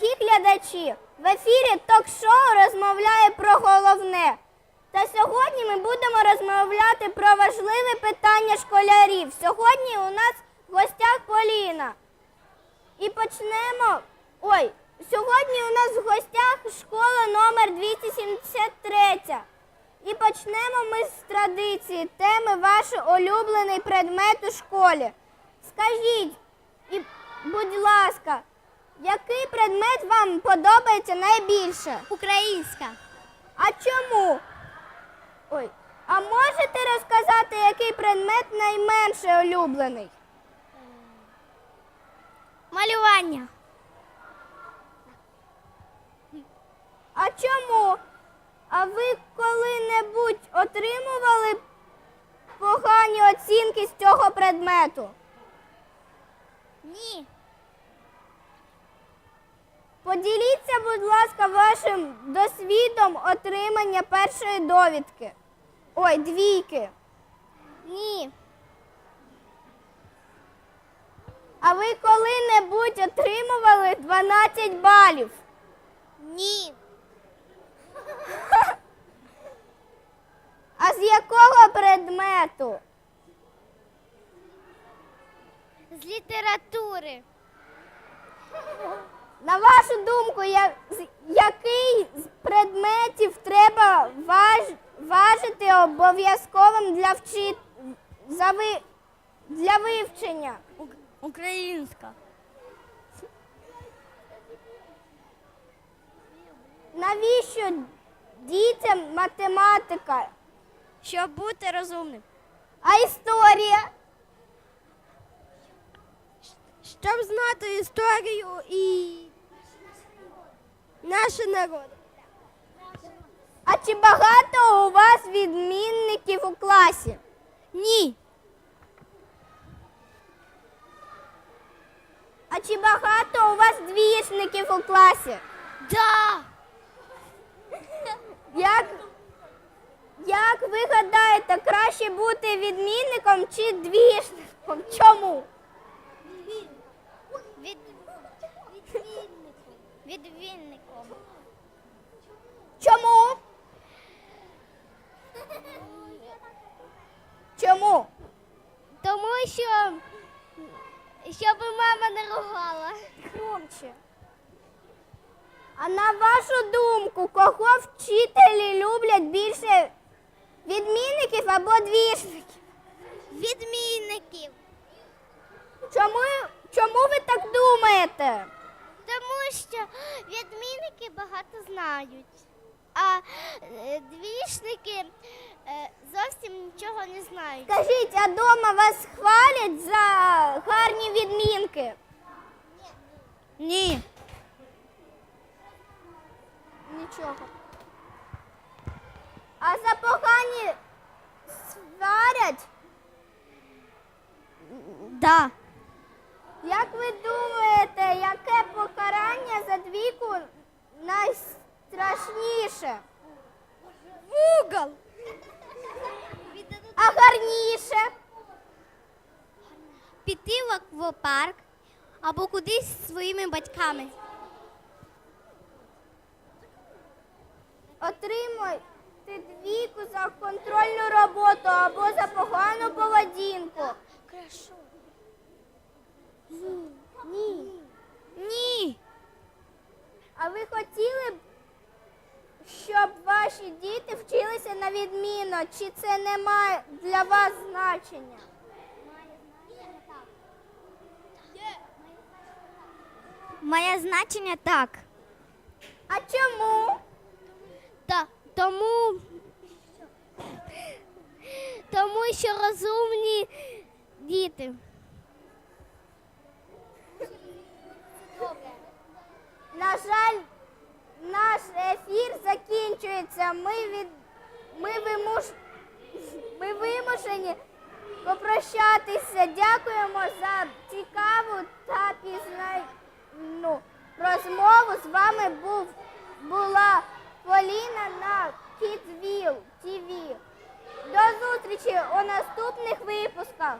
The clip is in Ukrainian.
глядачі! В ефірі ток-шоу розмовляє про головне. Та сьогодні ми будемо розмовляти про важливе питання школярів. Сьогодні у нас в гостях Поліна. І почнемо. Ой, сьогодні у нас в гостях школа номер 273. І почнемо ми з традиції теми ваш улюблений предмет у школі. Скажіть, і, будь ласка, який предмет вам подобається найбільше? Українська. А чому? Ой, а можете розказати, який предмет найменше улюблений? Малювання. А чому? А ви коли-небудь отримували погані оцінки з цього предмету? Ні. Поділіться, будь ласка, вашим досвідом отримання першої довідки. Ой, двійки. Ні. А ви коли-небудь отримували 12 балів? Ні. А з якого предмету? З літератури. На вашу думку, я- який з предметів треба важ, важити обов'язковим для вчи, за ви, для вивчення? Українська. Навіщо дітям математика? Щоб бути розумним. А історія? Щоб знати історію і наш народ. А чи багато у вас відмінників у класі? Ні. А чи багато у вас двієчників у класі? Да. Як, як ви гадаєте, краще бути відмінником чи двієчником? Чому? Від... Відмінником. Чому? Чому? Тому що щоб мама не ругала. Громче. А на вашу думку, кого вчителі люблять більше відмінників або двієчників? Відмінників. Чому, чому ви так думаєте? Що відмінники багато знають, а е, двішники е, зовсім нічого не знають. Скажіть, а дома вас хвалять за гарні відмінки? Ні. Нічого. А за погані сварять? Да. Як ви думаєте, яке покарання за двійку найстрашніше? Угол. А гарніше? Піти в аквапарк або кудись зі своїми батьками. Отримуйте двійку за контрольну роботу або за погану поведінку. Хорошо. Ні. Ні. А ви хотіли б, щоб ваші діти вчилися на відміну? Чи це не має для вас значення? Має значення так. А чому? Та, тому, тому що розумні діти. На жаль, наш ефір закінчується. Ми від ми вимуш... ми вимушені попрощатися. Дякуємо за цікаву та пізнайну розмову. З вами був була Поліна на Kidsville TV. До зустрічі у наступних випусках.